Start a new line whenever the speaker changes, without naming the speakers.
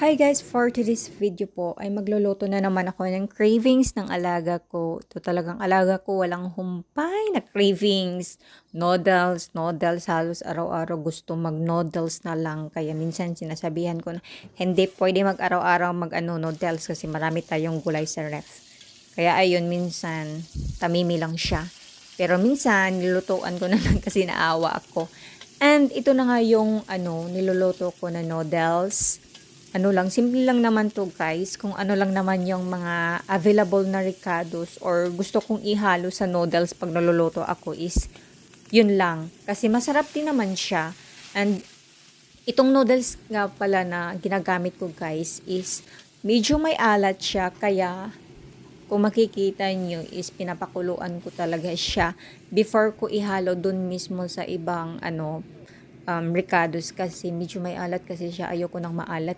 Hi guys, for today's video po ay magluluto na naman ako ng cravings ng alaga ko. Ito talagang alaga ko, walang humpay na cravings. Noodles, noodles, halos araw-araw gusto mag-noodles na lang. Kaya minsan sinasabihan ko na hindi pwede mag-araw-araw mag-ano, noodles kasi marami tayong gulay sa ref. Kaya ayun, minsan tamimi lang siya. Pero minsan nilutuan ko na lang kasi naawa ako. And ito na nga yung ano, niluluto ko na noodles ano lang, simple lang naman to guys. Kung ano lang naman yung mga available na ricados or gusto kong ihalo sa noodles pag naluluto ako is yun lang. Kasi masarap din naman siya. And itong noodles nga pala na ginagamit ko guys is medyo may alat siya kaya kung makikita nyo is pinapakuluan ko talaga siya before ko ihalo dun mismo sa ibang ano um, ricados kasi medyo may alat kasi siya ayoko nang maalat